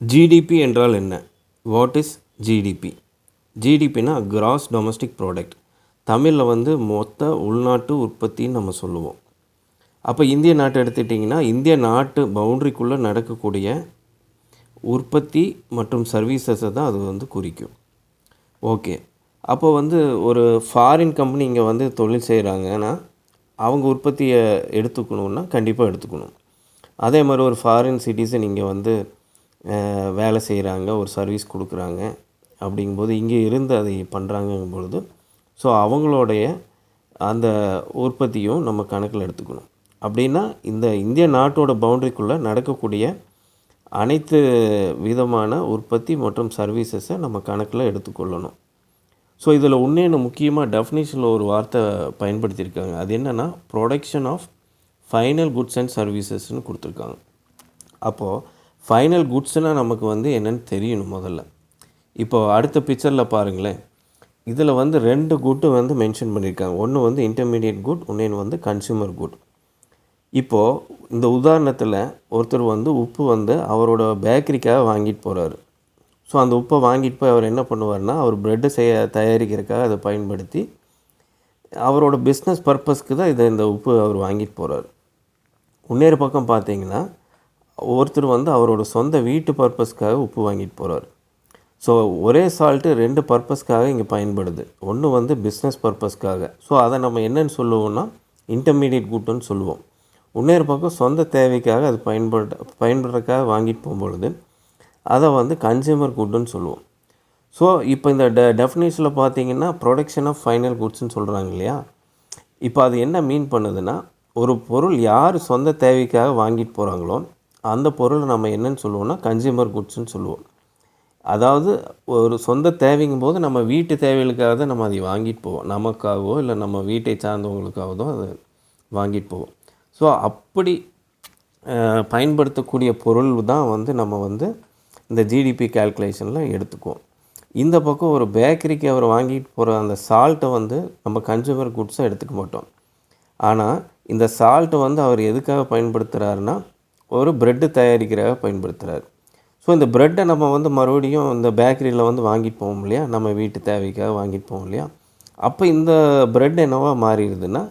GDP என்றால் என்ன? What is GDP ஜிடிபினா கிராஸ் டொமஸ்டிக் ப்ராடக்ட் தமிழில் வந்து மொத்த உள்நாட்டு உற்பத்தின்னு நம்ம சொல்லுவோம். அப்போ இந்திய நாட்டை எடுத்துட்டிங்கன்னா இந்திய நாட்டு பவுண்ட்ரிக்குள்ளே நடக்கக்கூடிய உற்பத்தி மற்றும் சர்வீசஸை தான் அது வந்து குறிக்கும். ஓகே அப்போ வந்து ஒரு ஃபாரின் கம்பெனி இங்கே வந்து தொழில் செய்கிறாங்கன்னா அவங்க உற்பத்தியை எடுத்துக்கணுன்னா கண்டிப்பாக எடுத்துக்கணும். அதே மாதிரி ஒரு ஃபாரின் சிட்டிசன் இங்கே வந்து வேலை செய்கிறாங்க ஒரு சர்வீஸ் கொடுக்குறாங்க அப்படிங்கும்போது இங்கே இருந்து அதை பண்ணுறாங்கங்கும் பொழுது ஸோ அவங்களுடைய அந்த உற்பத்தியும் நம்ம கணக்கில் எடுத்துக்கணும். அப்படின்னா இந்த இந்திய நாட்டோட பவுண்டரிக்குள்ளே நடக்கக்கூடிய அனைத்து விதமான உற்பத்தி மற்றும் சர்வீசஸை நம்ம கணக்கில் எடுத்துக்கொள்ளணும். ஸோ இதில் இன்னொன்று முக்கியமாக டெஃபினேஷனில் ஒரு வார்த்தை பயன்படுத்தியிருக்காங்க. அது என்னென்னா production of final goods and சர்வீசஸ்னு கொடுத்துருக்காங்க. அப்போது ஃபைனல் குட்ஸ்னால் நமக்கு வந்து என்னென்னு தெரியணும் முதல்ல. இப்போ அடுத்த பிக்சரில் பாருங்களேன். இதில் வந்து ரெண்டு குட்டு வந்து மென்ஷன் பண்ணியிருக்காங்க ஒன்று வந்து இன்டர்மீடியட் குட் இன்னொன்று வந்து கன்சியூமர் குட் இப்போது இந்த உதாரணத்தில் ஒருத்தர் வந்து உப்பு வந்து அவரோட பேக்கரிக்காக வாங்கிட்டு போகிறாரு ஸோ அந்த உப்பை வாங்கிட்டு போய் அவர் என்ன பண்ணுவார்னா அவர் ப்ரெட்டு செய்ய தயாரிக்கிறதுக்காக அதை பயன்படுத்தி அவரோட பிஸ்னஸ் பர்பஸ்க்கு தான் இதை இந்த உப்பு அவர் வாங்கிட்டு போகிறாரு இன்னொரு பக்கம் பார்த்தீங்கன்னா ஒருத்தர் வந்து அவரோட சொந்த வீட்டு பர்பஸ்க்காக உப்பு வாங்கிட்டு போகிறார் ஸோ ஒரே சால்ட்டு ரெண்டு பர்பஸ்க்காக இங்கே பயன்படுது. ஒன்று வந்து பிஸ்னஸ் பர்பஸ்க்காக ஸோ அதை நம்ம என்னென்னு சொல்லுவோம்னா இன்டர்மீடியட் கூட்டுன்னு சொல்லுவோம். இன்னொரு பக்கம் சொந்த தேவைக்காக அது பயன்பட பயன்படுறதுக்காக வாங்கிட்டு போகும்பொழுது அதை வந்து கன்சியூமர் குட்டுன்னு சொல்லுவோம். ஸோ இப்போ இந்த டெ டெஃபினேஷனில் பார்த்தீங்கன்னா ப்ரொடக்ஷன் ஆஃப் ஃபைனல் குட்ஸ்னு சொல்கிறாங்க இல்லையா? இப்போ அது என்ன மீன் பண்ணுதுன்னா ஒரு பொருள் யார் சொந்த தேவைக்காக வாங்கிட்டு போகிறாங்களோ அந்த பொருளை நம்ம என்னன்னு சொல்லுவோம்னா கன்சியூமர் குட்ஸ்னு சொல்லுவோம். அதாவது ஒரு சொந்த தேவைங்கும் போது நம்ம வீட்டு தேவைகளுக்காக தான் நம்ம அதை வாங்கிட்டு போவோம். நமக்காகவோ இல்லை நம்ம வீட்டை சார்ந்தவங்களுக்காகவோ அதை வாங்கிட்டு போவோம். ஸோ அப்படி பயன்படுத்தக்கூடிய பொருள் தான் வந்து நம்ம வந்து இந்த ஜிடிபி கால்குலேஷனில் எடுத்துக்குவோம். இந்த பக்கம் ஒரு பேக்கரிக்கு அவர் வாங்கிட்டு போகிற அந்த சால்ட்டை வந்து நம்ம கன்சூமர் குட்ஸாக எடுத்துக்க மாட்டோம். ஆனால் இந்த சால்ட்டை வந்து அவர் எதுக்காக பயன்படுத்துகிறாருன்னா ஒரு ப்ரெட்டு தயாரிக்கிறதாக பயன்படுத்துகிறார் ஸோ இந்த ப்ரெட்டை நம்ம வந்து மறுபடியும் இந்த பேக்கரியில் வந்து வாங்கிட்டு போவோம் இல்லையா? நம்ம வீட்டு தேவைக்காக வாங்கிட்டு போவோம் இல்லையா? அப்போ இந்த ப்ரெட் என்னவா மாறிடுதுன்னா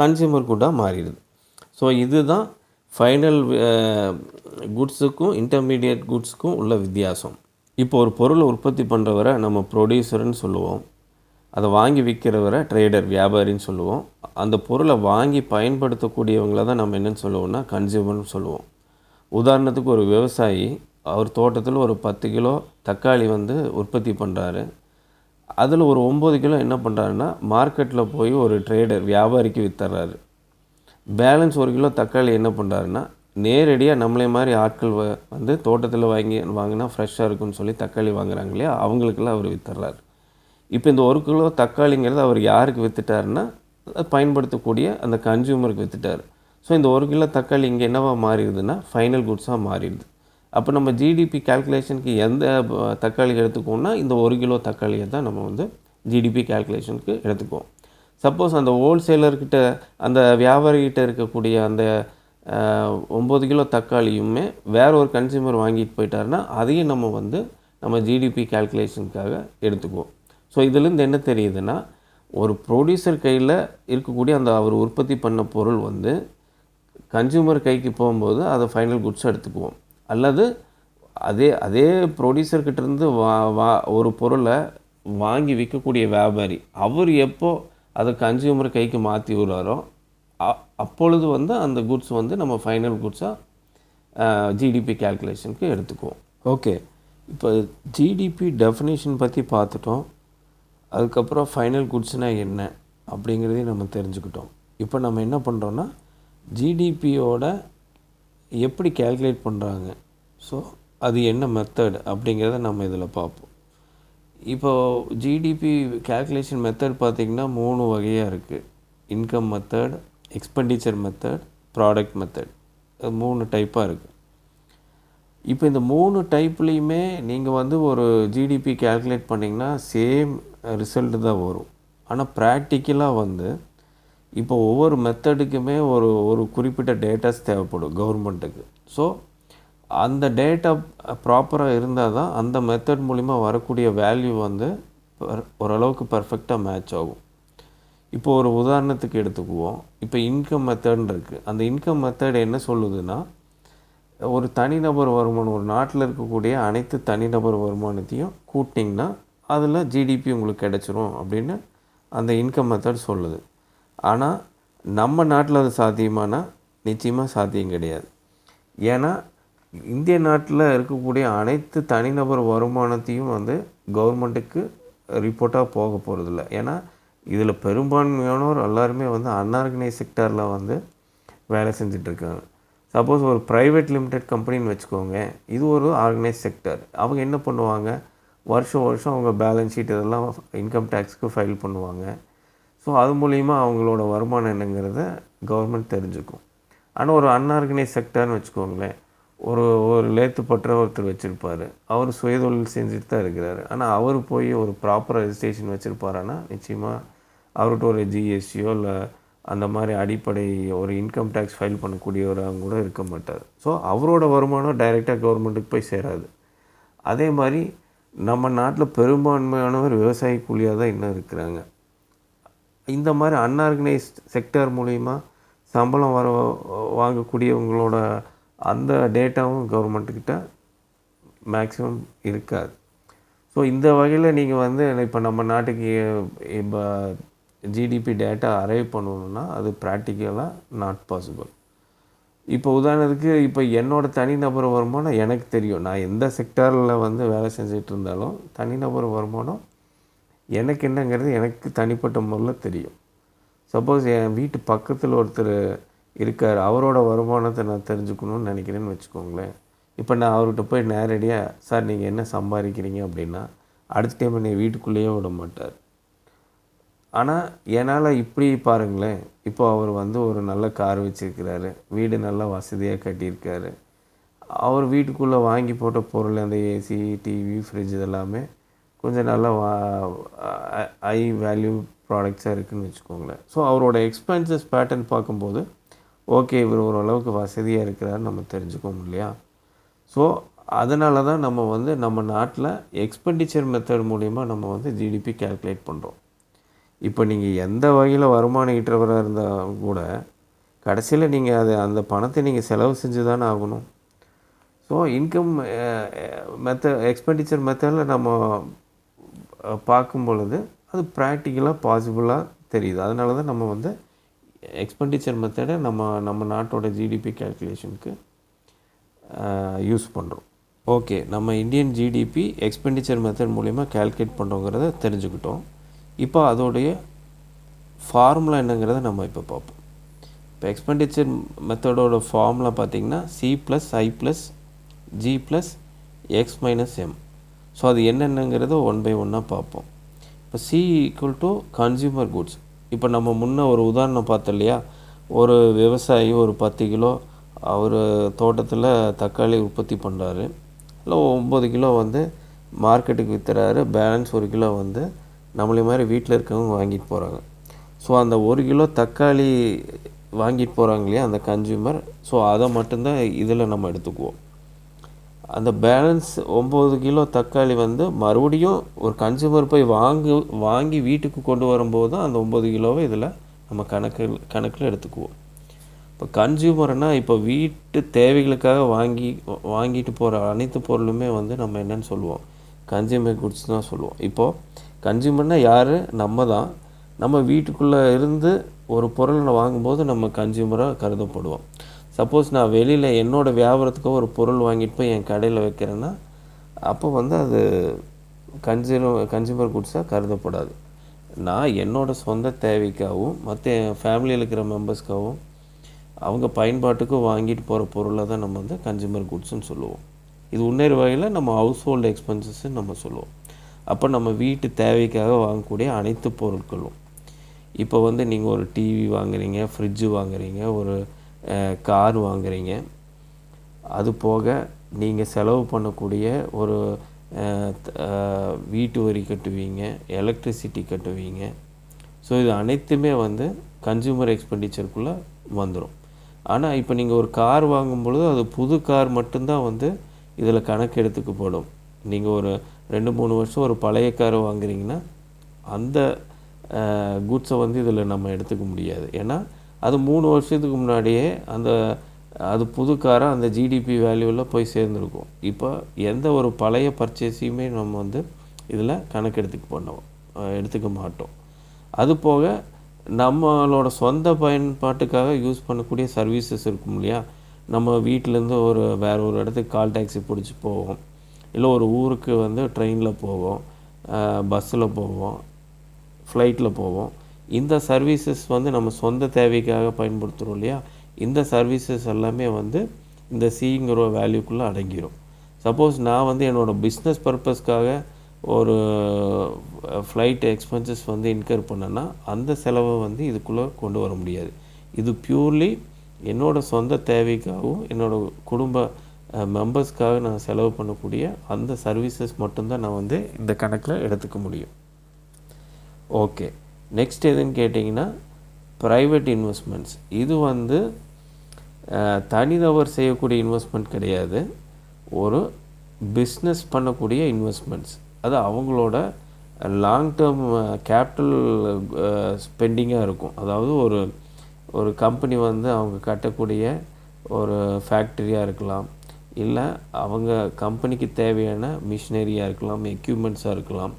கன்சியூமர் குட்டாக மாறிடுது. ஸோ இதுதான் ஃபைனல் குட்ஸுக்கும் இன்டர்மீடியட் குட்ஸுக்கும் உள்ள வித்தியாசம். இப்போ ஒரு பொருளை உற்பத்தி பண்ணுறவரை நம்ம ப்ரொடியூசர்னு சொல்லுவோம். அதை வாங்கி விற்கிறவரை ட்ரேடர் வியாபாரின்னு சொல்லுவோம். அந்த பொருளை வாங்கி பயன்படுத்தக்கூடியவங்கள தான் நம்ம என்னென்னு சொல்லுவோம்னா கன்சியூமர்னு சொல்லுவோம். உதாரணத்துக்கு ஒரு விவசாயி அவர் தோட்டத்தில் ஒரு பத்து கிலோ தக்காளி வந்து உற்பத்தி பண்ணுறாரு அதில் ஒரு ஒம்பது கிலோ என்ன பண்ணுறாருன்னா மார்க்கெட்டில் போய் ஒரு ட்ரேடர் வியாபாரிக்கு வித்துறாரு பேலன்ஸ் ஒரு கிலோ தக்காளி என்ன பண்ணுறாருன்னா நேரடியாக நம்மளே மாதிரி ஆட்கள் வ- வந்து தோட்டத்தில் வாங்கி வாங்கினா ஃப்ரெஷ்ஷாக இருக்குன்னு சொல்லி தக்காளி வாங்குறாங்க இல்லையா அவங்களுக்கெல்லாம் அவர் வித்துறாரு இப்போ இந்த ஒரு கிலோ தக்காளிங்கிறது அவர் யாருக்கு வித்துட்டாருன்னா பயன்படுத்தக்கூடிய அந்த கன்சியூமருக்கு வித்துட்டார். ஸோ இந்த ஒரு கிலோ தக்காளி இங்கே என்னவா மாறிடுதுன்னா ஃபைனல் குட்ஸாக மாறிடுது. அப்போ நம்ம ஜிடிபி கால்குலேஷனுக்கு எந்த தக்காளி எடுத்துக்குவோம்னா இந்த ஒரு கிலோ தக்காளியை தான் நம்ம வந்து ஜிடிபி கால்குலேஷனுக்கு எடுத்துக்குவோம். சப்போஸ் அந்த ஹோல்சேலர்கிட்ட அந்த வியாபாரிகிட்ட இருக்கக்கூடிய அந்த ஒம்பது கிலோ தக்காளியுமே வேற ஒரு கன்சியூமர் வாங்கிட்டு போயிட்டாருன்னா அதையும் நம்ம வந்து நம்ம ஜிடிபி கால்குலேஷனுக்காக எடுத்துக்குவோம். ஸோ இதுலேருந்து என்ன தெரியுதுன்னா ஒரு ப்ரொடியூசர் கையில் இருக்கக்கூடிய அந்த அவர் உற்பத்தி பண்ண பொருள் வந்து கன்சியூமர் கைக்கு போகும்போது அதை ஃபைனல் குட்ஸ் எடுத்துக்குவோம். அல்லது அதே அதே ப்ரொடியூசர்கிட்டருந்து வா வா ஒரு பொருளை வாங்கி விற்கக்கூடிய வியாபாரி அவர் எப்போ அதை கன்சியூமர் கைக்கு மாற்றி விடுறாரோ அ- அப்பொழுது வந்து அந்த குட்ஸ் வந்து நம்ம ஃபைனல் குட்ஸாக ஜிடிபி கால்குலேஷனுக்கு எடுத்துக்குவோம். ஓகே இப்போ ஜிடிபி டெஃபினேஷன் பற்றி பார்த்துட்டோம். அதுக்கப்புறம் ஃபைனல் குட்ஸ்னால் என்ன அப்படிங்கிறதையும் நம்ம தெரிஞ்சுக்கிட்டோம். இப்போ நம்ம என்ன பண்ணுறோன்னா ஜிடிபியோட எப்படி கால்குலேட் பண்ணுறாங்க ஸோ அது என்ன மெத்தட் அப்படிங்கிறத நம்ம இதில் பார்ப்போம். இப்போது ஜிடிபி கேல்குலேஷன் மெத்தட் பார்த்திங்கன்னா மூணு வகையாக இருக்குது income method expenditure method product method மூணு டைப்பாக இருக்குது இப்போ இந்த மூணு டைப்லேயுமே நீங்கள் வந்து ஒரு ஜிடிபி கேல்குலேட் பண்ணிங்கன்னா சேம் ரிசல்ட் தான் வரும். ஆனால் ப்ராக்டிக்கலாக வந்து இப்போ ஒவ்வொரு மெத்தடுக்குமே ஒரு ஒரு குறிப்பிட்ட டேட்டாஸ் தேவைப்படும் கவர்மெண்ட்டுக்கு ஸோ அந்த டேட்டா ப்ராப்பராக இருந்தால் தான் அந்த மெத்தட் மூலிமா வரக்கூடிய வேல்யூ வந்து ஓரளவுக்கு பர்ஃபெக்டாக மேட்ச் ஆகும். இப்போ ஒரு உதாரணத்துக்கு எடுத்துக்குவோம். இப்போ இன்கம் மெத்தட்னு இருக்குது அந்த இன்கம் மெத்தட் என்ன சொல்லுதுன்னா ஒரு தனிநபர் வருமானம் ஒரு நாட்டில் இருக்கக்கூடிய அனைத்து தனிநபர் வருமானத்தையும் கூட்டிங்கன்னா அதில் ஜிடிபி உங்களுக்கு கிடைச்சிரும் அப்படின்னு அந்த இன்கம் மெத்தட் சொல்லுது. ஆனால் நம்ம நாட்டில் அது சாத்தியமானா நிச்சயமாக சாத்தியம் கிடையாது. ஏன்னா இந்திய நாட்டில் இருக்கக்கூடிய அனைத்து தனிநபர் வருமானத்தையும் வந்து கவர்மெண்ட்டுக்கு ரிப்போர்ட்டாக போக போகிறதில்ல ஏன்னா இதில் பெரும்பான்மையானோர் எல்லாருமே வந்து அன்ஆர்கனைஸ் செக்டாரில் வந்து வேலை செஞ்சிட்ருக்காங்க சப்போஸ் ஒரு ப்ரைவேட் லிமிடெட் கம்பெனின்னு வச்சுக்கோங்க. இது ஒரு ஆர்கனைஸ் செக்டர் அவங்க என்ன பண்ணுவாங்க? வருஷம் வருஷம் அவங்க பேலன்ஸ் ஷீட் இதெல்லாம் இன்கம் டேக்ஸ்க்கு ஃபைல் பண்ணுவாங்க. ஸோ அது மூலிமா அவங்களோட வருமானம் என்னங்கிறத கவர்மெண்ட் தெரிஞ்சுக்கும். ஆனால் ஒரு அன்ஆர்கனைஸ் செக்டர்னு வச்சுக்கோங்களேன். ஒரு ஒரு லேத்து பற்ற ஒருத்தர் வச்சுருப்பார். அவர் சுயதொழில் செஞ்சுட்டு தான் இருக்கிறாரு. ஆனால் அவர் போய் ஒரு ப்ராப்பர் ரெஜிஸ்ட்ரேஷன் வச்சுருப்பாருன்னா நிச்சயமாக அவர்கிட்ட ஒரு ஜிஎஸ்டியோ இல்லை அந்த மாதிரி அடிப்படை ஒரு இன்கம் டேக்ஸ் ஃபைல் பண்ணக்கூடியவராக கூட இருக்க மாட்டார். ஸோ அவரோட வருமானம் டைரெக்டாக கவர்மெண்ட்டுக்கு போய் சேராது. அதே மாதிரி நம்ம நாட்டில் பெரும்பான்மையானவர் விவசாய கூலியாக தான் இன்னும் இருக்கிறாங்க. இந்த மாதிரி அன்ஆர்கனைஸ்ட் செக்டர் மூலிமா சம்பளம் வர வாங்கக்கூடியவங்களோட அந்த டேட்டாவும் கவர்மெண்ட்டுக்கிட்ட மேக்ஸிமம் இருக்காது. ஸோ இந்த வகையில் நீங்கள் வந்து இப்போ நம்ம நாட்டுக்கு இப்போ ஜிடிபி டேட்டா அரைவ் பண்ணணுன்னா அது ப்ராக்டிக்கலாக நாட் பாசிபிள் இப்போ உதாரணத்துக்கு இப்போ என்னோட தனிநபர் வருமானம் எனக்கு தெரியும். நான் எந்த செக்டாரில் வந்து வேலை செஞ்சுட்டு இருந்தாலும் தனிநபர் வருமானம் எனக்கு என்னங்கிறது எனக்கு தனிப்பட்ட முறையில் தெரியும். சப்போஸ் என் வீட்டு பக்கத்தில் ஒருத்தர் இருக்கார் அவரோட வருமானத்தை நான் தெரிஞ்சுக்கணும்னு நினைக்கிறேன்னு வச்சுக்கோங்களேன். இப்போ நான் அவர்கிட்ட போய் நேரடியாக சார் நீங்கள் என்ன சம்பாதிக்கிறீங்க? அப்படின்னா அடுத்த டைம் என்னை வீட்டுக்குள்ளேயே விட மாட்டார். ஆனால் என்னால் இப்படி பாருங்களேன் இப்போ அவர் வந்து ஒரு நல்ல கார் வச்சுருக்கிறாரு வீடு நல்லா வசதியாக கட்டியிருக்காரு. அவர் வீட்டுக்குள்ளே வாங்கி போட்ட பொருள் அந்த ஏசி டிவி ஃப்ரிட்ஜ் இதெல்லாமே கொஞ்சம் நல்லா வா ஹை வேல்யூ ப்ராடக்ட்ஸாக இருக்குதுன்னு வச்சுக்கோங்களேன். ஸோ அவரோட எக்ஸ்பென்சஸ் பேட்டர்ன் பார்க்கும்போது ஓகே இவர் ஓரளவுக்கு வசதியாக இருக்கிறாருன்னு நம்ம தெரிஞ்சுக்கோம் இல்லையா? ஸோ அதனால தான் நம்ம வந்து நம்ம நாட்டில் எக்ஸ்பெண்டிச்சர் மெத்தட் மூலிமா நம்ம வந்து ஜிடிபி கால்குலேட் பண்ணுறோம் இப்போ நீங்கள் எந்த வகையில் வருமானம் ஈட்டுறவராக இருந்தால் கூட கடைசியில் நீங்கள் அதை அந்த பணத்தை நீங்கள் செலவு செஞ்சு தானே ஆகணும் ஸோ இன்கம் மெத்த எக்ஸ்பெண்டிச்சர் மெத்தடில் நம்ம பார்க்கும் பொழுது அது ப்ராக்டிக்கலாக பாசிபிளாக தெரியுது. அதனால தான் நம்ம வந்து எக்ஸ்பெண்டிச்சர் மெத்தடை நம்ம நம்ம நாட்டோட ஜிடிபி கேல்குலேஷனுக்கு யூஸ் பண்ணுறோம் ஓகே நம்ம இந்தியன் ஜிடிபி எக்ஸ்பெண்டிச்சர் மெத்தட் மூலிமா கால்குலேட் பண்ணுறோங்கிறத தெரிஞ்சுக்கிட்டோம். இப்போ அதோடைய ஃபார்முலா என்னங்கிறத நம்ம இப்போ பார்ப்போம். இப்போ எக்ஸ்பெண்டிச்சர் மெத்தடோட ஃபார்முலா பார்த்திங்கன்னா C plus I plus G plus X minus M so அது என்னென்னங்கிறத ஒன் பை ஒன்னாக பார்ப்போம். இப்போ C equal to consumer goods இப்போ நம்ம முன்ன ஒரு உதாரணம் பார்த்தோம் இல்லையா? ஒரு விவசாயி ஒரு பத்து கிலோ அவர் தோட்டத்தில் தக்காளி உற்பத்தி பண்ணுறாரு இல்லை ஒம்பது கிலோ வந்து மார்க்கெட்டுக்கு விற்றுறாரு பேலன்ஸ் ஒரு கிலோ வந்து நம்மளே மாதிரி வீட்டில் இருக்கவங்க வாங்கிட்டு போகிறாங்க ஸோ அந்த ஒரு கிலோ தக்காளி வாங்கிட்டு போகிறாங்க இல்லையா? அந்த கன்சியூமர் ஸோ அதை மட்டும்தான் இதில் நம்ம எடுத்துக்குவோம். அந்த பேலன்ஸ் ஒம்பது கிலோ தக்காளி வந்து மறுபடியும் ஒரு கன்சூமர் போய் வாங்கு வாங்கி வீட்டுக்கு கொண்டு வரும்போது தான் அந்த ஒம்பது கிலோவை இதில் நம்ம கணக்கில் கணக்கில் எடுத்துக்குவோம். இப்போ கன்சியூமர்னால் இப்போ வீட்டு தேவைகளுக்காக வாங்கி வாங்கிட்டு போகிற அனைத்து பொருளுமே வந்து நம்ம என்னன்னு சொல்லுவோம். கன்சியூமர் குட்ஸ் தான் சொல்லுவோம். இப்போது கன்சியூமர்னால் யார்? நம்ம தான். நம்ம வீட்டுக்குள்ளே இருந்து ஒரு பொருளை வாங்கும்போது நம்ம கன்சியூமராக கருதப்படுவோம். சப்போஸ் நான் வெளியில் என்னோடய வியாபாரத்துக்கு ஒரு பொருள் வாங்கிட்டு போய் என் கடையில் வைக்கிறேன்னா அப்போ வந்து அது கன்சியூமர் கன்சியூமர் குட்ஸாக கருதப்படாது. நான் என்னோடய சொந்த தேவைக்காகவும் மற்ற என் ஃபேமிலியில் இருக்கிற மெம்பர்ஸ்க்காகவும் அவங்க பயன்பாட்டுக்கு வாங்கிட்டு போகிற பொருளை தான் நம்ம வந்து கன்சியூமர் குட்ஸ்னு சொல்லுவோம். இது இன்னொரு வகையில் நம்ம ஹவுஸ் ஹோல்டு எக்ஸ்பென்சஸ்ன்னு நம்ம சொல்லுவோம். அப்போ நம்ம வீட்டு தேவைக்காக வாங்கக்கூடிய அனைத்து பொருட்களும். இப்போ வந்து நீங்கள் ஒரு டிவி வாங்குறீங்க ஃப்ரிட்ஜு வாங்குறீங்க ஒரு கார் வாங்குறீங்க. அது போக நீங்கள் செலவு பண்ணக்கூடிய ஒரு வீட்டு வரி கட்டுவீங்க எலக்ட்ரிசிட்டி கட்டுவீங்க. ஸோ இது அனைத்துமே வந்து கன்சியூமர் எக்ஸ்பெண்டிச்சருக்குள்ளே வந்துடும் ஆனால் இப்போ நீங்கள் ஒரு கார் வாங்கும் பொழுது அது புது கார் மட்டும்தான் வந்து இதில் கணக்கு எடுத்துக்கப்படும் நீங்கள் ஒரு ரெண்டு மூணு வருஷம் ஒரு பழைய கார் வாங்குறீங்கன்னா அந்த குட்ஸை வந்து இதில் நம்ம எடுத்துக்க முடியாது. ஏன்னா அது மூணு வருஷத்துக்கு முன்னாடியே அந்த அது புது காராக அந்த ஜிடிபி வேல்யூவில் போய் சேர்ந்துருக்கும். இப்போ எந்த ஒரு பழைய பர்ச்சேஸையுமே நம்ம வந்து இதில் கணக்கு எடுத்துக்க எடுத்துக்க மாட்டோம். அது போக நம்மளோட சொந்த பயன்பாட்டுக்காக யூஸ் பண்ணக்கூடிய சர்வீசஸ் இருக்கும் இல்லையா? நம்ம வீட்டிலேருந்து ஒரு வேறு ஒரு இடத்துக்கு கால் டாக்ஸி பிடிச்சி போவோம். இல்லை ஒரு ஊருக்கு வந்து ட்ரெயினில் போவோம். பஸ்ஸில் போவோம். ஃப்ளைட்டில் போவோம். இந்த சர்வீசஸ் வந்து நம்ம சொந்த தேவைக்காக பயன்படுத்துகிறோம் இல்லையா? இந்த சர்வீசஸ் எல்லாமே வந்து இந்த சிங்கிற வேல்யூக்குள்ளே அடங்கிடும் சப்போஸ் நான் வந்து என்னோடய பிஸ்னஸ் பர்பஸ்க்காக ஒரு ஃப்ளைட் எக்ஸ்பென்சஸ் வந்து இன்கர் பண்ணேன்னா அந்த செலவை வந்து இதுக்குள்ளே கொண்டு வர முடியாது. இது பியூர்லி என்னோடய சொந்த தேவைக்காகவும் என்னோடய குடும்ப மெம்பர்ஸ்க்காக நான் செலவு பண்ணக்கூடிய அந்த சர்வீசஸ் மட்டும்தான் நான் வந்து இந்த கணக்கில் எடுத்துக்க முடியும். ஓகே நெக்ஸ்ட் எதுன்னு கேட்டிங்கன்னா ப்ரைவேட் இன்வெஸ்ட்மெண்ட்ஸ் இது வந்து தனிநபர் செய்யக்கூடிய இன்வெஸ்ட்மெண்ட் கிடையாது. ஒரு பிஸ்னஸ் பண்ணக்கூடிய இன்வெஸ்ட்மெண்ட்ஸ் அது அவங்களோட லாங் டேர்ம் கேபிட்டல் ஸ்பெண்டிங்காக இருக்கும். அதாவது ஒரு ஒரு கம்பெனி வந்து அவங்க கட்டக்கூடிய ஒரு ஃபேக்ட்ரியாக இருக்கலாம். இல்லை அவங்க கம்பெனிக்கு தேவையான மிஷினரியாக இருக்கலாம் எக்யூப்மெண்ட்ஸாக இருக்கலாம்.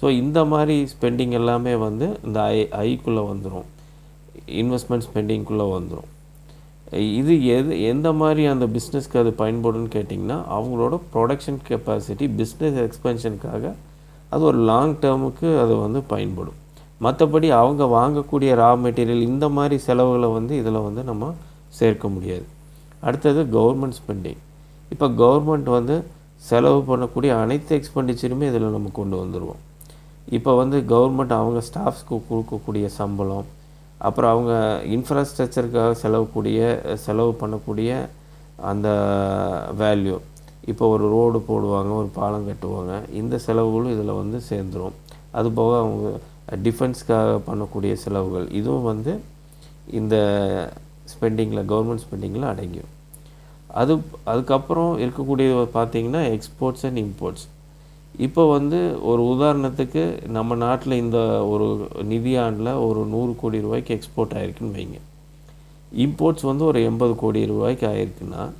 ஸோ இந்த மாதிரி ஸ்பெண்டிங் எல்லாமே வந்து இந்த ஐ ஐக்குள்ளே வந்துடும் இன்வெஸ்ட்மெண்ட் ஸ்பெண்டிங்குள்ளே வந்துடும் இது எது எந்த மாதிரி அந்த பிஸ்னஸ்க்கு அது பயன்படும்னு கேட்டிங்கன்னா அவங்களோட ப்ரொடக்ஷன் கெப்பாசிட்டி பிஸ்னஸ் எக்ஸ்பென்ஷனுக்காக அது ஒரு லாங் டேர்முக்கு அது வந்து பயன்படும். மற்றபடி அவங்க வாங்கக்கூடிய ரா மெட்டீரியல் இந்த மாதிரி செலவுகளை வந்து இதில் வந்து நம்ம சேர்க்க முடியாது. அடுத்தது கவர்மெண்ட் ஸ்பெண்டிங் இப்போ கவர்மெண்ட் வந்து செலவு பண்ணக்கூடிய அனைத்து எக்ஸ்பெண்டிச்சருமே இதில் நம்ம கொண்டு வந்துடுவோம் இப்போ வந்து கவர்மெண்ட் அவங்க ஸ்டாஃப்ஸ்க்கு கொடுக்கக்கூடிய சம்பளம் அப்புறம் அவங்க இன்ஃப்ராஸ்ட்ரக்சருக்காக செலவுக்கூடிய செலவு பண்ணக்கூடிய அந்த வேல்யூ இப்போ ஒரு ரோடு போடுவாங்க ஒரு பாலம் கட்டுவாங்க இந்த செலவுகளும் இதில் வந்து சேர்ந்துரும். அதுபோக அவங்க டிஃபென்ஸ்க்காக பண்ணக்கூடிய செலவுகள் இதுவும் வந்து இந்த ஸ்பெண்டிங்கில் கவர்மெண்ட் ஸ்பெண்டிங்கில் அடங்கியும் அது அதுக்கப்புறம் இருக்கக்கூடிய பார்த்தீங்கன்னா எக்ஸ்போர்ட்ஸ் அண்ட் இம்போர்ட்ஸ் இப்போ வந்து ஒரு உதாரணத்துக்கு நம்ம நாட்டில் இந்த ஒரு நிதியாண்டில் ஒரு நூறு கோடி ரூபாய்க்கு எக்ஸ்போர்ட் ஆயிருக்குன்னு வைங்க. இம்போர்ட்ஸ் வந்து ஒரு எண்பது கோடி ரூபாய்க்கு ஆயிருக்குன்னா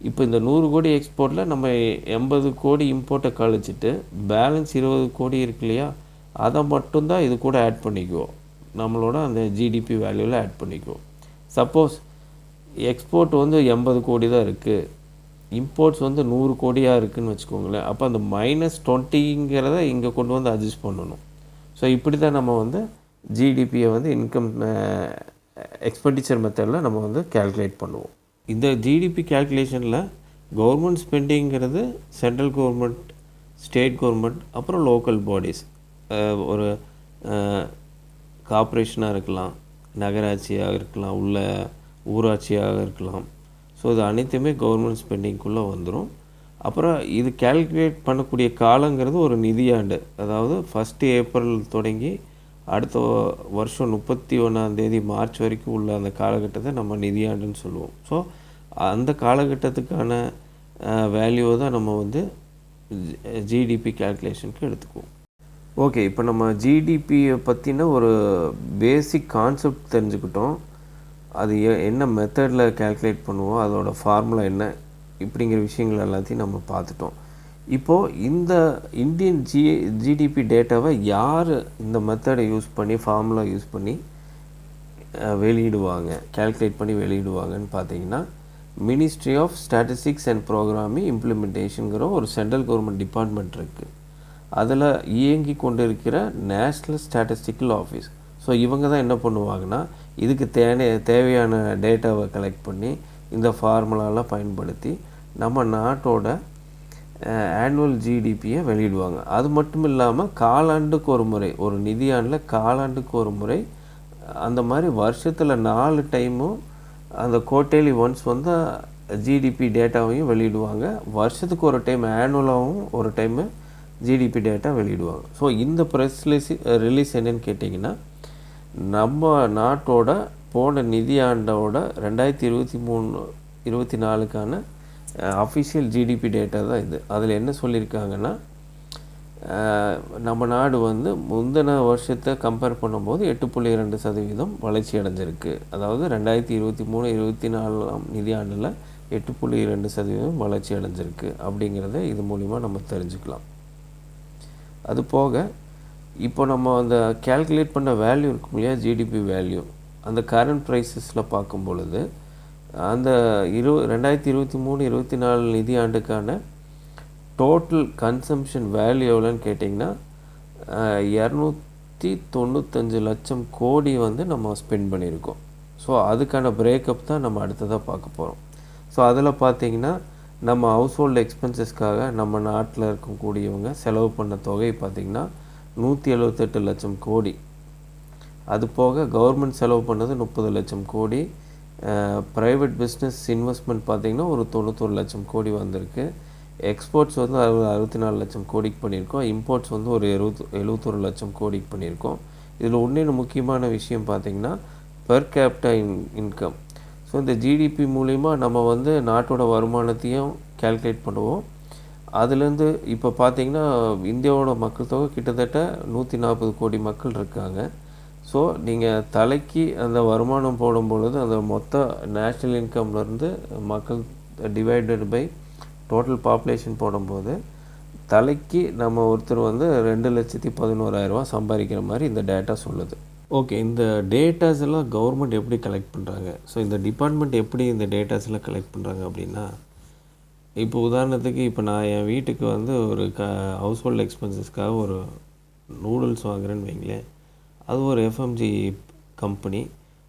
இப்போ இந்த நூறு கோடி எக்ஸ்போர்ட்டில் நம்ம எண்பது கோடி இம்போர்ட்டை கழிச்சிட்டு பேலன்ஸ் இருபது கோடி இருக்கு இல்லையா? அதை மட்டும்தான் இது கூட ஆட் பண்ணிக்குவோம். நம்மளோட அந்த ஜிடிபி வேல்யூவில் ஆட் பண்ணிக்குவோம். சப்போஸ் எக்ஸ்போர்ட் வந்து எண்பது கோடி தான் இருக்குது இம்போர்ட்ஸ் வந்து நூறு கோடியாக இருக்குதுன்னு வச்சுக்கோங்களேன். அப்போ அந்த மைனஸ் டுவெண்ட்டிங்கிறத இங்கே கொண்டு வந்து அட்ஜஸ்ட் பண்ணணும். ஸோ இப்படி தான் நம்ம வந்து ஜிடிபியை வந்து இன்கம் எக்ஸ்பெண்டிச்சர் மெத்தடில் நம்ம வந்து கால்குலேட் பண்ணுவோம். இந்த ஜிடிபி கேல்குலேஷனில் கவர்மெண்ட் ஸ்பெண்டிங்கிறது சென்ட்ரல் கவர்மெண்ட் ஸ்டேட் கவர்மெண்ட் அப்புறம் லோக்கல் பாடிஸ் ஒரு கார்ப்பரேஷனாக இருக்கலாம் நகராட்சியாக இருக்கலாம் உள்ள ஊராட்சியாக இருக்கலாம். ஸோ இது அனைத்துமே கவர்மெண்ட் ஸ்பெண்டிங்குள்ளே வந்துடும் அப்புறம் இது கேல்குலேட் பண்ணக்கூடிய காலங்கிறது ஒரு நிதியாண்டு. அதாவது ஃபஸ்ட்டு ஏப்ரல் தொடங்கி அடுத்த வருஷம் முப்பத்தி ஒன்றாந்தேதி மார்ச் வரைக்கும் உள்ள அந்த காலகட்டத்தை நம்ம நிதியாண்டுன்னு சொல்லுவோம். ஸோ அந்த காலகட்டத்துக்கான வேல்யூவை தான் நம்ம வந்து ஜிடிபி கால்குலேஷனுக்கு எடுத்துக்குவோம். ஓகே இப்போ நம்ம ஜிடிபியை பற்றின ஒரு பேசிக் கான்செப்ட் தெரிஞ்சுக்கிட்டோம். அது எ- என்ன மெத்தடில் கால்குலேட் பண்ணுவோம் அதோட ஃபார்முலா என்ன இப்படிங்கிற விஷயங்கள் எல்லாத்தையும் நம்ம பார்த்துட்டோம். இப்போது இந்த இந்தியன் ஜி ஜிடிபி டேட்டாவை யார் இந்த மெத்தடை யூஸ் பண்ணி ஃபார்முலா யூஸ் பண்ணி வெளியிடுவாங்க கால்குலேட் பண்ணி வெளியிடுவாங்கன்னு பார்த்தீங்கன்னா ministry of statistics and programming இம்ப்ளிமெண்டேஷனுங்கிற ஒரு சென்ட்ரல் கவர்மெண்ட் டிபார்ட்மெண்ட் இருக்குது அதில் இயங்கி கொண்டு இருக்கிற நேஷ்னல் ஸ்டாட்டிஸ்டிக்கல் ஆஃபீஸ் ஸோ இவங்க தான் என்ன பண்ணுவாங்கன்னா இதுக்கு தேனே தேவையான டேட்டாவை கலெக்ட் பண்ணி இந்த ஃபார்முலாலாம் பயன்படுத்தி நம்ம நாட்டோட ஆனுவல் ஜிடிபியை வெளியிடுவாங்க. அது மட்டும் இல்லாமல் காலாண்டுக்கு ஒரு முறை ஒரு நிதியாண்டில் காலாண்டுக்கு ஒரு முறை அந்த மாதிரி வருஷத்தில் நாலு டைமும் அந்த கோட்டேலி ஒன்ஸ் வந்து ஜிடிபி டேட்டாவையும் வெளியிடுவாங்க. வருஷத்துக்கு ஒரு டைம் ஆனுவலாகவும் ஒரு டைமு ஜிடிபி டேட்டா வெளியிடுவாங்க. ஸோ இந்த ப்ரெஸ் ரிலீஸ் ரிலீஸ் என்னன்னு கேட்டிங்கன்னா நம்ம நாட்டோட போன நிதியாண்டோட ரெண்டாயிரத்தி இருபத்தி மூணு இருபத்தி நாலுக்கான அஃபிஷியல் ஜிடிபி டேட்டா தான் இது. அதில் என்ன சொல்லியிருக்காங்கன்னா நம்ம நாடு வந்து முந்தின வருஷத்தை கம்பேர் பண்ணும்போது எட்டு புள்ளி ரெண்டு சதவீதம் வளர்ச்சி அடைஞ்சிருக்கு. அதாவது ரெண்டாயிரத்தி இருபத்தி மூணு இருபத்தி நாலாம் நிதியாண்டில் எட்டு புள்ளி ரெண்டு சதவீதம் வளர்ச்சி அடைஞ்சிருக்கு. அப்படிங்கிறத இது மூலிமா நம்ம தெரிஞ்சுக்கலாம். அது போக இப்போ நம்ம அந்த கேல்குலேட் பண்ண வேல்யூ இருக்கும் இல்லையா? ஜிடிபி வேல்யூ அந்த கரண்ட் ப்ரைஸஸில் பார்க்கும் பொழுது அந்த இரு ரெண்டாயிரத்தி இருபத்தி மூணு இருபத்தி நாலு நிதியாண்டுக்கான டோட்டல் கன்சம்ஷன் வேல்யூ எவ்வளோன்னு கேட்டிங்கன்னா இரநூத்தி தொண்ணூத்தஞ்சு லட்சம் கோடி வந்து நம்ம ஸ்பெண்ட் பண்ணியிருக்கோம். ஸோ அதுக்கான பிரேக்கப் தான் நம்ம அடுத்ததாக பார்க்க போகிறோம் ஸோ அதில் பார்த்தீங்கன்னா நம்ம ஹவுஸ் ஹோல்டு எக்ஸ்பென்சஸ்க்காக நம்ம நாட்டில் இருக்கக்கூடியவங்க செலவு பண்ண தொகை பார்த்திங்கன்னா நூற்றி எழுபத்தெட்டு லட்சம் கோடி. அது போக கவர்மெண்ட் செலவு பண்ணது முப்பது லட்சம் கோடி. ப்ரைவேட் பிஸ்னஸ் இன்வெஸ்ட்மெண்ட் பார்த்திங்கன்னா ஒரு தொண்ணூத்தொரு லட்சம் கோடி வந்திருக்கு. எக்ஸ்போர்ட்ஸ் வந்து அறுபது அறுபத்தி நாலு லட்சம் கோடிக்கு பண்ணியிருக்கோம். இம்போர்ட்ஸ் வந்து ஒரு எழுபத்து எழுபத்தொரு லட்சம் கோடிக்கு பண்ணியிருக்கோம். இதில் இன்னொன்று முக்கியமான விஷயம் பார்த்திங்கன்னா per capita in income so இந்த ஜிடிபி மூலிமா நம்ம வந்து நாட்டோட வருமானத்தையும் கால்குலேட் பண்ணுவோம். அதுலேருந்து இப்போ பார்த்தீங்கன்னா இந்தியாவோட மக்கள் தொகை கிட்டத்தட்ட நூற்றி நாற்பது கோடி மக்கள் இருக்காங்க. ஸோ நீங்கள் தலைக்கு அந்த வருமானம் போடும் பொழுது அந்த மொத்த நேஷ்னல் இன்கம்லேருந்து மக்கள் டிவைடட் பை டோட்டல் பாப்புலேஷன் போடும்போது தலைக்கு நம்ம ஒருத்தர் வந்து ரெண்டு லட்சத்தி பதினோராயிரரூவா சம்பாதிக்கிற மாதிரி இந்த டேட்டா சொல்லுது. ஓகே இந்த டேட்டாஸ் எல்லாம் கவர்மெண்ட் எப்படி கலெக்ட் பண்ணுறாங்க? ஸோ இந்த டிபார்ட்மெண்ட் எப்படி இந்த டேட்டாஸ் எல்லாம் கலெக்ட் பண்ணுறாங்க அப்படின்னா இப்போ உதாரணத்துக்கு இப்போ நான் என் வீட்டுக்கு வந்து ஒரு க ஹவுஸ் ஹோல்டு எக்ஸ்பென்சஸ்க்காக ஒரு நூடுல்ஸ் வாங்குறேன்னு வைங்களேன். அது ஒரு எஃப்எம்ஜி கம்பெனி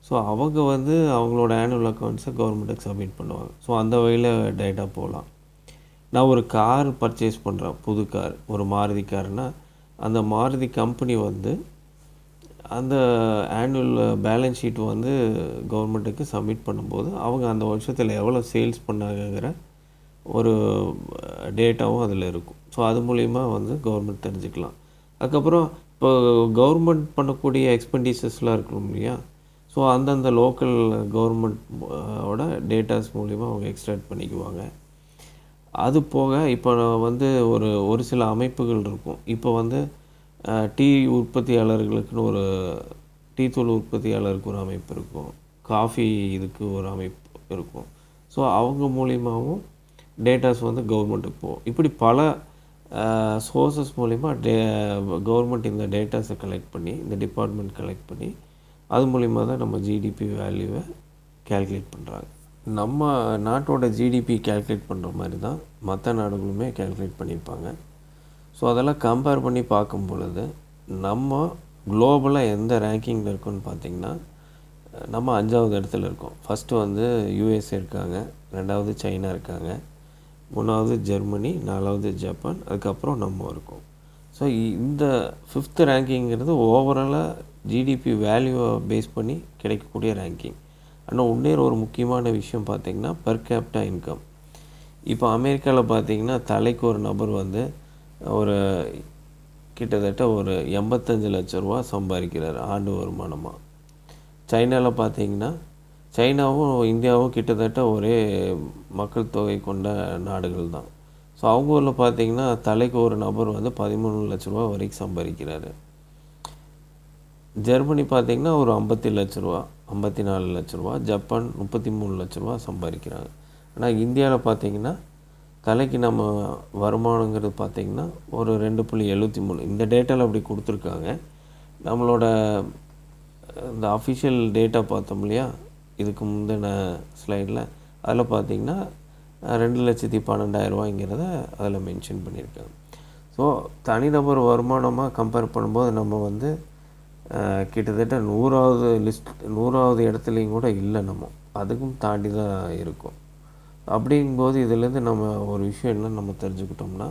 ஸோ அவங்க வந்து அவங்களோட ஆனுவல் அக்கௌண்ட்ஸை கவர்மெண்ட்டுக்கு சப்மிட் பண்ணுவாங்க. ஸோ அந்த வகையில் டேட்டா போகலாம் நான் ஒரு கார் பர்ச்சேஸ் பண்ணுறேன் புது கார் ஒரு மாருதி கார்னால் அந்த மாருதி கம்பெனி வந்து அந்த ஆனுவல் பேலன்ஸ் ஷீட் வந்து கவர்மெண்ட்டுக்கு சப்மிட் பண்ணும்போது அவங்க அந்த வருஷத்தில் எவ்வளோ சேல்ஸ் பண்ணாங்கங்கிற ஒரு டேட்டாவும் அதில் இருக்கும். ஸோ அது மூலிமா வந்து கவர்மெண்ட் தெரிஞ்சுக்கலாம். அதுக்கப்புறம் இப்போ கவர்மெண்ட் பண்ணக்கூடிய எக்ஸ்பெண்டிச்சர்ஸ்லாம் இருக்கணும் இல்லையா? ஸோ அந்தந்த லோக்கல் கவர்மெண்ட்டோட டேட்டாஸ் மூலிமா அவங்க எக்ஸ்ட்ராக்ட் பண்ணிக்குவாங்க. அது போக இப்போ நான் வந்து ஒரு ஒரு சில அமைப்புகள் இருக்கும். இப்போ வந்து டீ உற்பத்தியாளர்களுக்குன்னு ஒரு டீ தூள் உற்பத்தியாளருக்கு ஒரு அமைப்பு இருக்கும். காஃபி இதுக்கு ஒரு அமைப்பு இருக்கும். ஸோ அவங்க மூலியமாகவும் டேட்டாஸ் வந்து கவர்மெண்ட்டுக்கு போகும் இப்படி பல சோர்சஸ் மூலிமா டே கவர்மெண்ட் இந்த டேட்டாஸை கலெக்ட் பண்ணி இந்த டிபார்ட்மெண்ட் கலெக்ட் பண்ணி அது மூலிமா தான் நம்ம ஜிடிபி வேல்யூவை கேல்குலேட் பண்ணுறாங்க நம்ம நாட்டோட ஜிடிபி கேல்குலேட் பண்ணுற மாதிரி தான் மற்ற நாடுகளுமே கால்குலேட் பண்ணியிருப்பாங்க ஸோ அதெல்லாம் கம்பேர் பண்ணி பார்க்கும் பொழுது நம்ம குளோபலாக எந்த ரேங்கிங்கில் இருக்கும்னு பார்த்தீங்கன்னா நம்ம அஞ்சாவது இடத்துல இருக்கோம். ஃபஸ்ட்டு வந்து யூஎஸ்ஏ இருக்காங்க ரெண்டாவது சைனா இருக்காங்க. மூணாவது ஜெர்மனி நாலாவது ஜப்பான் அதுக்கப்புறம் நம்ம இருக்கோம். ஸோ இந்த ஃபிஃப்த்து ரேங்கிங்கிறது ஓவராலாக ஜிடிபி வேல்யூவை பேஸ் பண்ணி கிடைக்கக்கூடிய ரேங்கிங் ஆனால் இன்னொரு ஒரு முக்கியமான விஷயம் பார்த்திங்கன்னா பெர் கேப்டா இன்கம் இப்போ அமெரிக்காவில் பார்த்திங்கன்னா தலைக்கு ஒரு நபர் வந்து ஒரு கிட்டத்தட்ட ஒரு எண்பத்தஞ்சு லட்ச ரூபா சம்பாதிக்கிறார் ஆண்டு வருமானமாக சைனாவில் பார்த்திங்கன்னா சைனாவும் இந்தியாவும் கிட்டத்தட்ட ஒரே மக்கள் தொகை கொண்ட நாடுகள் தான். ஸோ அவங்க ஊரில் பார்த்தீங்கன்னா தலைக்கு ஒரு நபர் வந்து பதிமூணு லட்ச ரூபா வரைக்கும் சம்பாதிக்கிறாரு. ஜெர்மனி பார்த்திங்கன்னா ஒரு ஐம்பத்தி லட்ச ரூபா ஐம்பத்தி நாலு லட்ச ரூபா ஜப்பான் முப்பத்தி மூணு லட்ச ரூபா சம்பாதிக்கிறாங்க. ஆனால் இந்தியாவில் பார்த்தீங்கன்னா தலைக்கு நம்ம வருமானங்கிறது பார்த்தீங்கன்னா ஒரு ரெண்டு புள்ளி எழுபத்தி மூணு. இந்த டேட்டாவில் அப்படி கொடுத்துருக்காங்க. நம்மளோட இந்த அஃபிஷியல் டேட்டா பார்த்தோம் இல்லையா இதுக்கு முந்தின ஸ்லைடில் அதில் பார்த்திங்கன்னா ரெண்டு லட்சத்தி பன்னெண்டாயிரரூவாங்கிறத அதில் மென்ஷன் பண்ணியிருக்காங்க. ஸோ தனிநபர் வருமானமாக கம்பேர் பண்ணும்போது நம்ம வந்து கிட்டத்தட்ட நூறாவது லிஸ்ட் நூறாவது இடத்துலையும் கூட இல்லை நம்ம. அதுக்கும் தாண்டி தான் இருக்கும். அப்படிங்கும்போது இதுலேருந்து நம்ம ஒரு விஷயம் என்ன நம்ம தெரிஞ்சுக்கிட்டோம்னா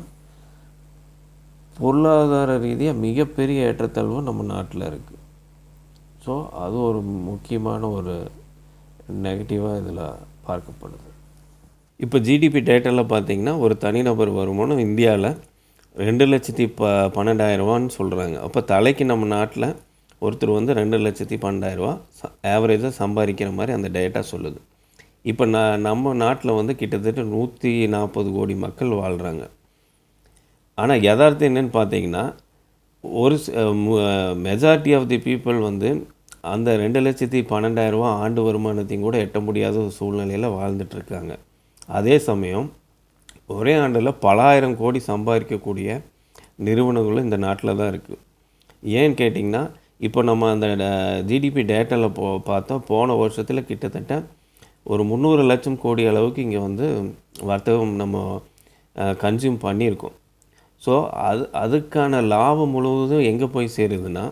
பொருளாதார ரீதியாக மிகப்பெரிய ஏற்றத்தாழ்வு நம்ம நாட்டில் இருக்குது. ஸோ அது ஒரு முக்கியமான ஒரு நெகட்டிவாக இதில் பார்க்கப்படுது. இப்போ ஜிடிபி டேட்டாவில் பார்த்தீங்கன்னா ஒரு தனிநபர் வருமானம் இந்தியாவில் ரெண்டு லட்சத்தி ப பன்னெண்டாயிரரூவான்னு சொல்கிறாங்க அப்போ தலைக்கு நம்ம நாட்டில் ஒருத்தர் வந்து ரெண்டு லட்சத்தி பன்னெண்டாயிரரூவா ச ஆவரேஜாக சம்பாதிக்கிற மாதிரி அந்த டேட்டா சொல்லுது. இப்போ நான் நம்ம நாட்டில் வந்து கிட்டத்தட்ட நூற்றி நாற்பது கோடி மக்கள் வாழ்கிறாங்க ஆனால் யதார்த்தம் என்னென்னு பார்த்தீங்கன்னா ஒரு மெஜாரிட்டி ஆஃப் தி பீப்புள் வந்து அந்த ரெண்டு லட்சத்தி பன்னெண்டாயிரரூவா ஆண்டு வருமானத்தையும் கூட எட்ட முடியாத ஒரு சூழ்நிலையில் வாழ்ந்துட்டுருக்காங்க. அதே சமயம் ஒரே ஆண்டில் பல ஆயிரம் கோடி சம்பாதிக்கக்கூடிய நிறுவனங்களும் இந்த நாட்டில் தான் இருக்குது ஏன்னு கேட்டிங்கன்னா இப்போ நம்ம அந்த ஜிடிபி டேட்டாவில் போ பார்த்தோம் போன வருஷத்தில் கிட்டத்தட்ட ஒரு முந்நூறு லட்சம் கோடி அளவுக்கு இங்கே வந்து வர்த்தகம் நம்ம கன்சியூம் பண்ணியிருக்கோம். ஸோ அது அதுக்கான லாபம் முழுவதும் எங்கே போய் சேருதுன்னா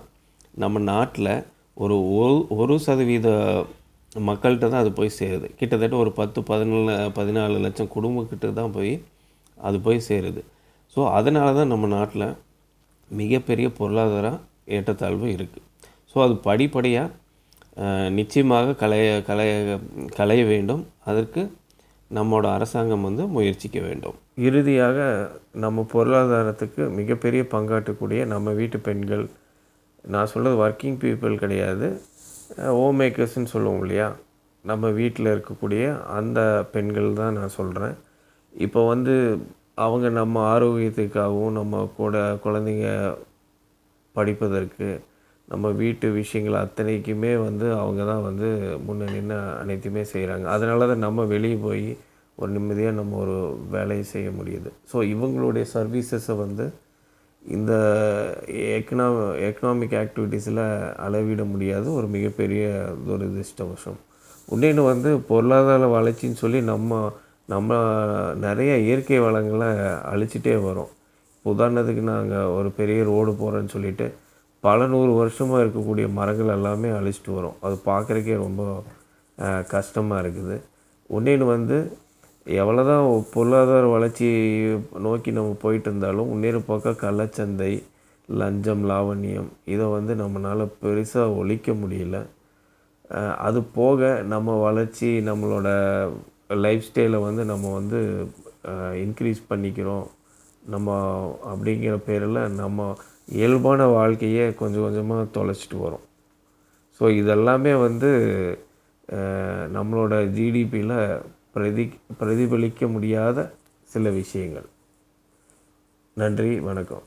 நம்ம நாட்டில் ஒரு ஒரு ஒரு சதவீத மக்கள்கிட்ட தான் அது போய் சேருது. கிட்டத்தட்ட ஒரு பத்து பதினாலு பதினாலு லட்சம் குடும்பக்கிட்ட தான் போய் அது போய் சேருது. ஸோ அதனால தான் நம்ம நாட்டில் மிகப்பெரிய பொருளாதார ஏற்றத்தாழ்வு இருக்குது ஸோ அது படிப்படியாக நிச்சயமாக களைய களைய களைய வேண்டும். அதற்கு நம்மளோட அரசாங்கம் வந்து முயற்சிக்க வேண்டும். இறுதியாக நம்ம பொருளாதாரத்துக்கு மிகப்பெரிய பங்காற்றக்கூடிய நம்ம வீட்டு பெண்கள் நான் சொல்கிறது ஒர்க்கிங் பீப்புள் கிடையாது. ஹோம் மேக்கர்ஸ்ன்னு சொல்லுவோம் இல்லையா? நம்ம வீட்டில் இருக்கக்கூடிய அந்த பெண்கள் தான் நான் சொல்கிறேன் இப்போ வந்து அவங்க நம்ம ஆரோக்கியத்துக்காகவும் நம்ம கூட குழந்தைங்க படிப்பதற்கு நம்ம வீட்டு விஷயங்கள் அத்தனைக்குமே வந்து அவங்க தான் வந்து முன்ன நின்று அனைத்துமே செய்கிறாங்க அதனால தான் நம்ம வெளியே போய் ஒரு நிம்மதியாக நம்ம ஒரு வேலையை செய்ய முடியுது. ஸோ இவங்களுடைய சர்வீசஸை வந்து இந்த எக்கனா எக்கனாமிக் ஆக்டிவிட்டீஸில் அளவிட முடியாத. ஒரு மிகப்பெரிய துரதிருஷ்டவசம் இன்னொன்று வந்து பொருளாதார வளர்ச்சின்னு சொல்லி நம்ம நம்ம நிறைய இயற்கை வளங்களை அழிச்சிட்டே வரோம். உதாரணத்துக்கு நாங்கள் ஒரு பெரிய ரோடு போகிறோன்னு சொல்லிட்டு பல நூறு வருஷமாக இருக்கக்கூடிய மரங்கள் எல்லாமே அழிச்சிட்டு வரோம். அது பார்க்குறக்கே ரொம்ப கஷ்டமாக இருக்குது. ஒன்றேன்னு வந்து எவ்வளோ தான் பொருளாதார வளர்ச்சி நோக்கி நம்ம போயிட்டு இருந்தாலும் முன்னேறு பக்கம் கள்ளச்சந்தை லஞ்சம் லாவண்யம் இதை வந்து நம்மளால் பெருசாக ஒழிக்க முடியல. அது போக நம்ம வளர்ச்சி நம்மளோட லைஃப் ஸ்டைலை வந்து நம்ம வந்து இன்க்ரீஸ் பண்ணிக்கிறோம். நம்ம அப்படிங்கிற பேரில் நம்ம இயல்பான வாழ்க்கையே கொஞ்சம் கொஞ்சமாக தொலைச்சிட்டு வரோம். ஸோ இதெல்லாமே வந்து நம்மளோட ஜிடிபியில் பிரதி பிரதிபலிக்க முடியாத சில விஷயங்கள். நன்றி வணக்கம்.